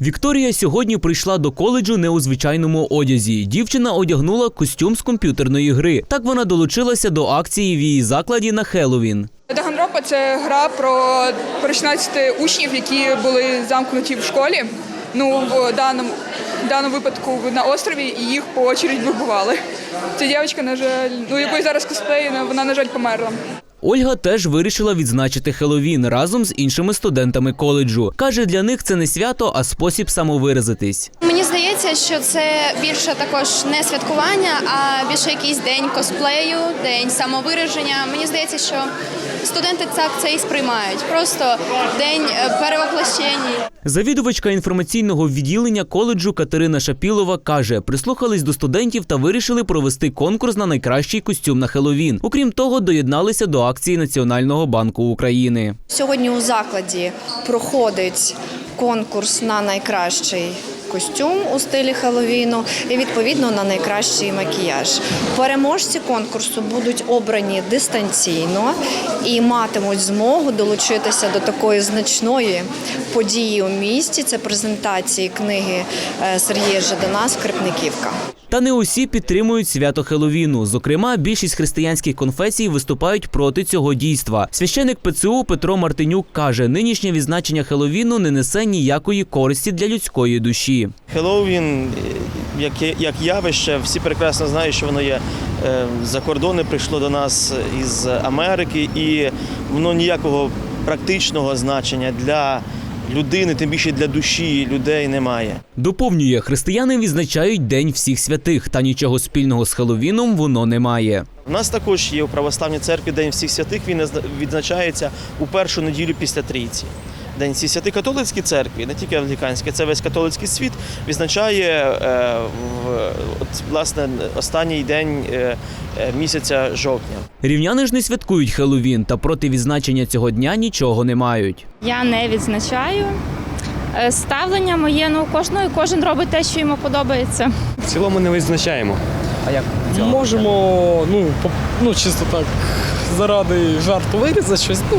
Вікторія сьогодні прийшла до коледжу не у звичайному одязі. Дівчина одягнула костюм з комп'ютерної гри. Так вона долучилася до акції в її закладі на Хеллоуін. Таганропа це гра про, про 16 учнів, які були замкнуті в школі. Ну, в даному, в даному випадку на острові і їх по очередь вибивали. Ця дівчинка, на жаль, ну якої зараз косплеї, вона, на жаль, померла. Ольга теж вирішила відзначити Хеллоуін разом з іншими студентами коледжу. Каже, для них це не свято, а спосіб самовиразитись. Мені здається, що це більше також не святкування, а більше якийсь день косплею, день самовираження. Мені здається, що студенти так це і сприймають. Просто день е, перевоплощень. Завідувачка інформаційного відділення коледжу Катерина Шапілова каже, прислухались до студентів та вирішили провести конкурс на найкращий костюм на Хеловін. Окрім того, доєдналися до акції Національного банку України. Сьогодні у закладі проходить конкурс на найкращий костюм у стилі Хеллоуіну і відповідно на найкращий макіяж. Переможці конкурсу будуть обрані дистанційно і матимуть змогу долучитися до такої значної події у місті. Це презентації книги е, Сергія Жадана Скрипниківка. Та не усі підтримують свято Хеллоуіну. Зокрема, більшість християнських конфесій виступають проти цього дійства. Священик ПЦУ Петро Мартинюк каже, нинішнє відзначення Хеллоуіну не несе ніякої користі для людської душі. Хеллоуін, е, як, як явище, всі прекрасно знають, що воно є е, за кордони, прийшло до нас із Америки, і воно ніякого практичного значення для людини, тим більше для душі людей немає. Доповнює, християни відзначають День всіх святих, та нічого спільного з Хеллоуіном воно не має. У нас також є у православній церкві День всіх святих. Він відзначається у першу неділю після трійці. День всіх святих католицькій церкві, не тільки англіканській, це весь католицький світ відзначає е, в от, власне останній день е, е, місяця жовтня. Рівняни ж не святкують Хеллоуін та проти відзначення цього дня нічого не мають. Я не відзначаю. Е, Ставлення моє, ну кожного кожен робить те, що йому подобається. В цілому не визначаємо. А як Можемо, ну, по- ну чисто так, заради жарту вирізати щось, ну,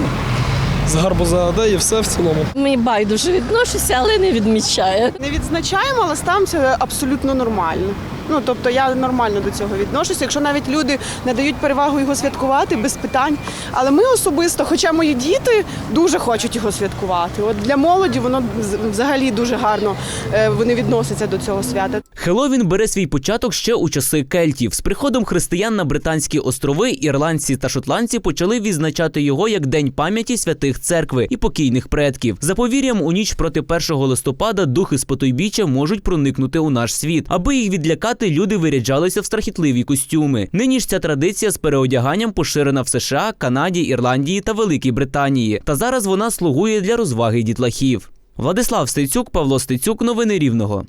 з гарбуза, да, і все в цілому. Ми байдуже відношуся, але не відмічаю. Не відзначаємо, але ставимося абсолютно нормально. Ну тобто я нормально до цього відношуся. Якщо навіть люди не дають перевагу його святкувати, без питань. Але ми особисто, хоча мої діти дуже хочуть його святкувати. От для молоді воно взагалі дуже гарно е, вони відносяться до цього свята. Хеллоуін бере свій початок ще у часи кельтів. З приходом християн на британські острови ірландці та шотландці почали відзначати його як день пам'яті святих церкви і покійних предків. За повір'ям, у ніч проти 1 листопада духи з потойбіччя можуть проникнути у наш світ. Аби їх відлякати, люди виряджалися в страхітливі костюми. Нині ж ця традиція з переодяганням поширена в США, Канаді, Ірландії та Великій Британії. Та зараз вона слугує для розваги дітлахів. Владислав Стецюк, Павло Стецюк, новини Рівного.